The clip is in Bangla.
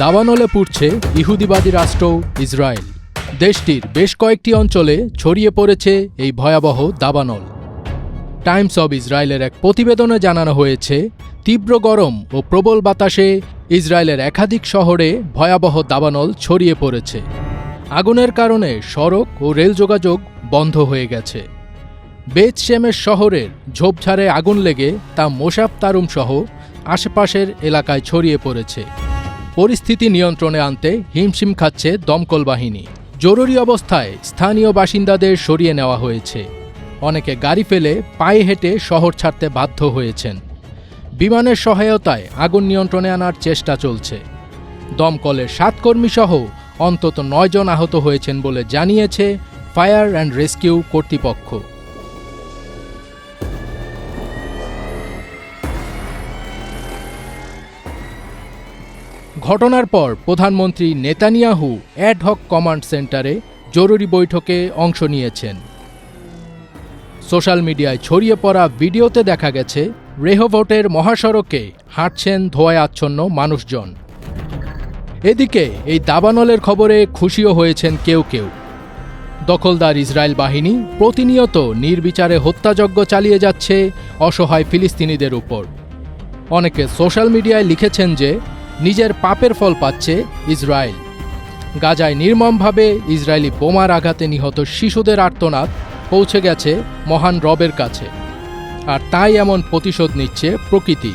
দাবানলে পুড়ছে ইহুদিবাদী রাষ্ট্র ইসরায়েল। দেশটির বেশ কয়েকটি অঞ্চলে ছড়িয়ে পড়েছে এই ভয়াবহ দাবানল। টাইমস অব ইসরায়েলের এক প্রতিবেদনে জানানো হয়েছে, তীব্র গরম ও প্রবল বাতাসে ইসরায়েলের একাধিক শহরে ভয়াবহ দাবানল ছড়িয়ে পড়েছে। আগুনের কারণে সড়ক ও রেল যোগাযোগ বন্ধ হয়ে গেছে। বেতশেমের শহরের ঝোপঝাড়ে আগুন লেগে তা মোশাব তারুম সহ আশেপাশের এলাকায় ছড়িয়ে পড়েছে। পরিস্থিতি নিয়ন্ত্রণে আনতে হিমশিম খাচ্ছে দমকল বাহিনী। জরুরি অবস্থায় স্থানীয় বাসিন্দাদের সরিয়ে নেওয়া হয়েছে। অনেকে গাড়ি ফেলে পায়ে হেঁটে শহর ছাড়তে বাধ্য হয়েছেন। বিমানের সহায়তায় আগুন নিয়ন্ত্রণে আনার চেষ্টা চলছে। দমকলের সাত কর্মী সহ অন্তত নয়জন আহত হয়েছেন বলে জানিয়েছে ফায়ার অ্যান্ড রেস্কিউ কর্তৃপক্ষ। ঘটনার পর প্রধানমন্ত্রী নেতানিয়াহু অ্যাডহক কমান্ড সেন্টারে জরুরি বৈঠকে অংশ নিয়েছেন। সোশ্যাল মিডিয়ায় ছড়িয়ে পড়া ভিডিওতে দেখা গেছে, রেহভোটের মহাসড়কে হাঁটছেন ধোয়ায় আচ্ছন্ন মানুষজন। এদিকে এই দাবানলের খবরে খুশিও হয়েছেন কেউ কেউ। দখলদার ইসরায়েল বাহিনী প্রতিনিয়ত নির্বিচারে হত্যাযজ্ঞ চালিয়ে যাচ্ছে অসহায় ফিলিস্তিনিদের উপর। অনেকে সোশ্যাল মিডিয়ায় লিখেছেন যে নিজের পাপের ফল পাচ্ছে ইসরায়েল। গাজায় নির্মমভাবে ইসরায়েলি বোমার আঘাতে নিহত শিশুদের আর্তনাদ পৌঁছে গেছে মহান রবের কাছে। আর তাই এমন প্রতিশোধ নিচ্ছে প্রকৃতি।